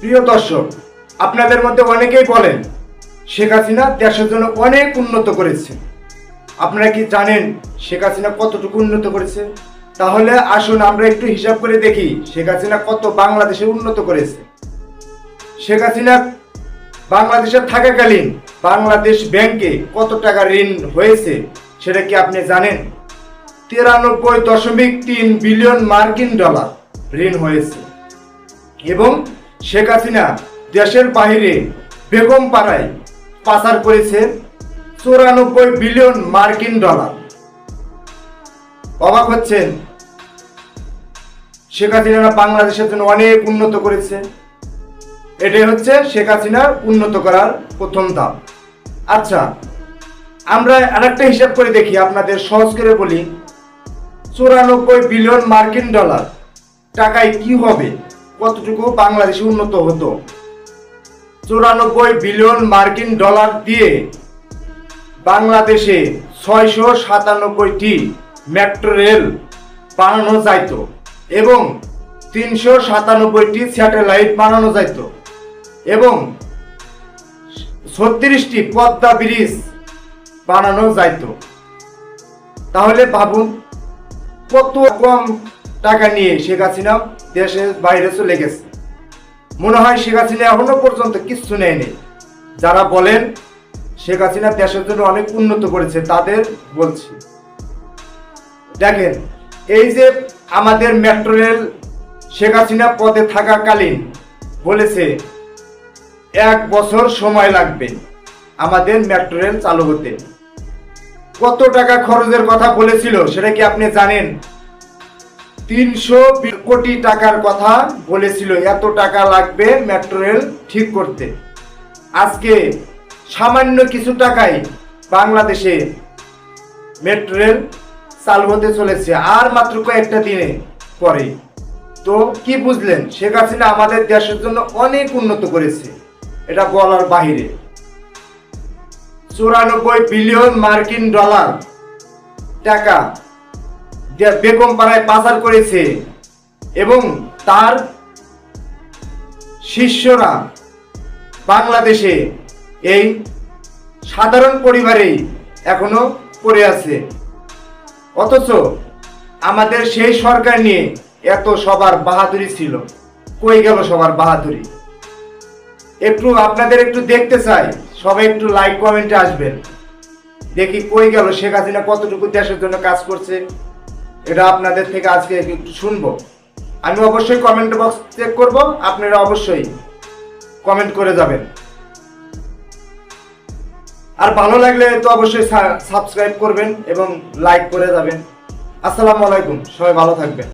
প্রিয় দর্শক, আপনাদের মধ্যে অনেকেই বলেন, শেখ হাসিনা দেশের জন্য অনেক উন্নত করেছে। আপনারা কি জানেন শেখ হাসিনা কতটুকু উন্নত করেছে? তাহলে আসুন আমরা একটু হিসাব করে দেখি শেখ হাসিনা কত বাংলাদেশে উন্নত করেছে। শেখ হাসিনা বাংলাদেশে থাকাকালীন বাংলাদেশ ব্যাংকে কত টাকা ঋণ হয়েছে সেটা কি আপনি জানেন? তিরানব্বই দশমিক তিন বিলিয়ন মার্কিন ডলার ঋণ হয়েছে। এবং শেখ হাসিনা দেশের বাইরে বেগম পাড়ায় পাচার করেছে চৌরানব্বই বিলিয়ন মার্কিন ডলার। অবাক হচ্ছেন। শেখ হাসিনা বাংলাদেশের জন্য অনেক উন্নত করেছে। এটাই হচ্ছে শেখ হাসিনার উন্নত করার প্রথম ধাপ। আচ্ছা আমরা আরেকটা হিসাব করে দেখি, আপনাদের সহজ করে বলি। চুরানব্বই বিলিয়ন মার্কিন ডলার টাকায় কি হবে? কতটুকু বাংলাদেশে উন্নত হতো? চুরানব্বই বিলিয়ন মার্কিন ডলার দিয়ে বাংলাদেশে ছয়শো সাতানব্বইটি মেট্রো রেল বানানো যাইত এবং তিনশো সাতানব্বইটি স্যাটেলাইট বানানো যাইত এবং ছত্রিশটি পদ্মা ব্রিজ বানানো যাইত। তাহলে ভাবুন, কত কম টাকা নিয়ে শেখ হাসিনা দেশের বাইরে চলে গেছে। মনে হয় শেখ হাসিনা এখনও পর্যন্ত কিচ্ছু নেয়নি। যারা বলেন শেখ হাসিনা দেশের জন্য অনেক উন্নত করেছে, তাদের বলছি। দেখেন, এই যে আমাদের মেট্রো রেল শেখ হাসিনা পদে থাকাকালীন বলেছে, এক বছর সময় লাগবে আমাদের মেট্রো রেল চালু হতে। কত টাকা খরচের কথা বলেছিল, সেটা কি আপনি জানেন? তিনশো কোটি টাকার কথা বলেছিল, এত টাকা লাগবে মেট্রো রেল ঠিক করতে। আজকে সামান্য কিছু টাকায় বাংলাদেশে মেট্রো রেল চালু হতে চলেছে, আর মাত্র কয়েকটা দিনে পরে। তো কি বুঝলেন? শেখ হাসিনা আমাদের দেশের জন্য অনেক উন্নত করেছে, এটা বলার বাহিরে। চুরানব্বই বিলিয়ন মার্কিন ডলার টাকা বেগম পাড়ায় পাচার করেছে এবং তার শিষ্যরা বাংলাদেশে এই সাধারণ পরিবারেই এখনও পড়ে আছে। অথচ আমাদের সেই সরকার নিয়ে এত সবার বাহাদুরি ছিল। কই গেল সবার বাহাদুরি? একটু আপনাদের একটু দেখতে চাই। সবাই একটু লাইক কমেন্টে আসবেন। দেখি কই গেল শেখ হাসিনা কতটুকু দেশের জন্য কাজ করছে। এটা আপনাদের থেকে আজকে একটু শুনব। আমি অবশ্যই কমেন্ট বক্স চেক করব, আপনারা অবশ্যই কমেন্ট করে যাবেন। আর ভালো লাগলে তো অবশ্যই সাবস্ক্রাইব করবেন এবং লাইক করে যাবেন। আসসালামু আলাইকুম, সবাই ভালো থাকবেন।